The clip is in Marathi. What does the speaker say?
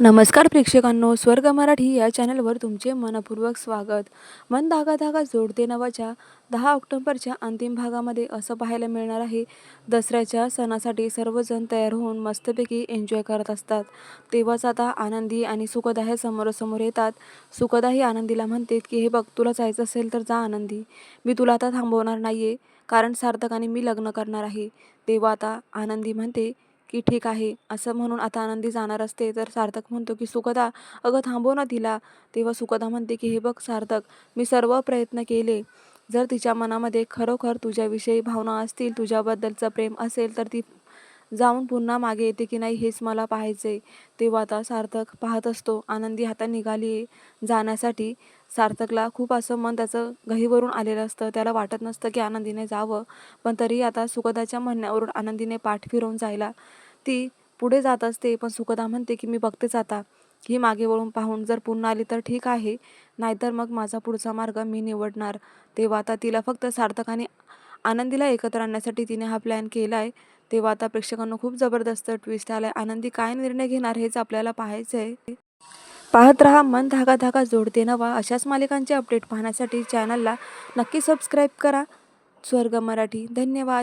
नमस्कार प्रेक्षकांनो स्वर्ग मराठी या चॅनलवर तुमचे मनपूर्वक स्वागत. मन धागा धागा जोडते नवाच्या दहा ऑक्टोबरच्या अंतिम भागामध्ये असं पाहायला मिळणार आहे. दसऱ्याच्या सणासाठी सर्वजण तयार होऊन मस्तपैकी एन्जॉय करत असतात. तेव्हाच आता आनंदी आणि सुखदा समोरासमोर येतात. सुखदाही आनंदीला म्हणते की हे बघ तुला जायचं असेल तर जा आनंदी. मी तुला आता थांबवणार नाही आहे कारण सार्थकाने मी लग्न करणार आहे. तेव्हा आता आनंदी म्हणते की ठीक आहे असं म्हणून आता आनंदी जाणार असते. तर सार्थक म्हणतो की सुखदा अगं थांबव ना तिला. तेव्हा सुखदा म्हणते की हे बघ सार्थक मी सर्व प्रयत्न केले. जर तिच्या मनामध्ये खरोखर तुझ्याविषयी भावना असतील तुझ्याबद्दलचं प्रेम असेल तर ती जाऊन पुन्हा मागे येते की नाही हेच मला पाहायचे तेव्हा आता सार्थक पाहत असतो. आनंदी हातात निघाली आहे जाण्यासाठी. सार्थकला खूप असं मन त्याचं गहीवरून आलेलं असतं. त्याला वाटत नसतं की आनंदीने जावं. पण तरी आता सुखदाच्या म्हणण्यावरून आनंदीने पाठ फिरवून जायला. ती पुढे जात असते. पण सुखदा म्हणते की मी बघतेच आता. ही मागे वळून पाहून जर पुन्हा आली तर ठीक आहे. नाहीतर मग माझा पुढचा मार्ग मी निवडणार. तेव्हा आता तिला फक्त सार्थक आणि आनंदीला एकत्र आणण्यासाठी तिने हा प्लॅन केला आहे तेव्हा आता प्रेक्षकांना खूप जबरदस्त ट्विस्ट आलाय. आनंदी काय निर्णय घेणार हेच आपल्याला पाहायचं आहे पाहत रहा मन धागा धागा जोडते नवा. अशाच मालिकांचे अपडेट पाहण्यासाठी चॅनलला नक्की सबस्क्राईब करा. स्वर्ग मराठी. धन्यवाद.